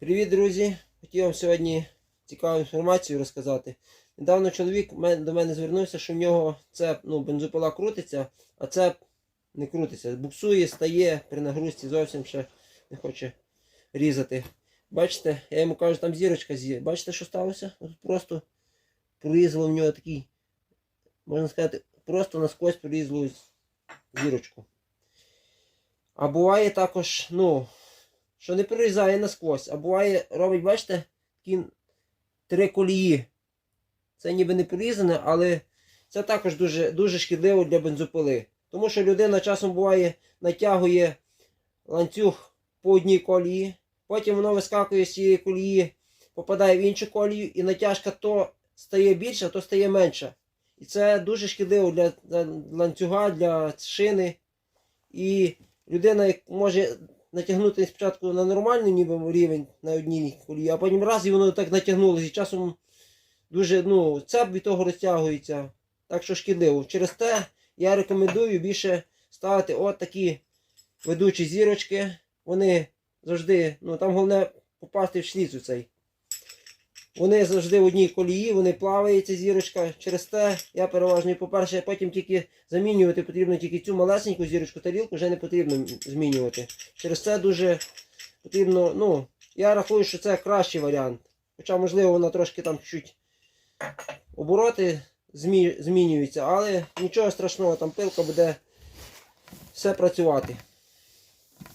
Привіт, друзі! Хотів вам сьогодні цікаву інформацію розказати. Недавно чоловік до мене звернувся, що в нього цеп, ну, бензопила крутиться, а цеп не крутиться. Буксує, стає при нагрузці зовсім ще не хоче різати. Бачите, я йому кажу, там зірочка з'є. Бачите, що сталося? От просто прорізало в нього такий, можна сказати, просто насквозь прорізало зірочку. А буває також, ну, що не прорізає насквозь, а буває, робить, бачите, такі три колії. Це ніби не прорізане, але це також дуже, дуже шкідливо для бензопили. Тому що людина часом буває, натягує ланцюг по одній колії, потім воно вискакує з цієї колії, попадає в іншу колію, і натяжка то стає більша, то стає менша. І це дуже шкідливо для, ланцюга, для шини. І людина може натягнути спочатку на нормальний ніби рівень на одній колії, а потім раз і воно так натягнулося. І часом дуже ну, цеп від того розтягується. Так що шкідливо. Через те я рекомендую більше ставити от такі ведучі зірочки. Вони завжди, ну там головне попасти в шліц у цей. Вони завжди в одній колії, вони плавають, ця зірочка. Через те я переважно, по-перше, потім тільки замінювати потрібно тільки цю малесеньку зірочку тарілку, вже не потрібно змінювати. Через це дуже потрібно, ну, я рахую, що це кращий варіант. Хоча, можливо, вона трошки там чуть обороти змінюються, але нічого страшного, там пилка буде все працювати.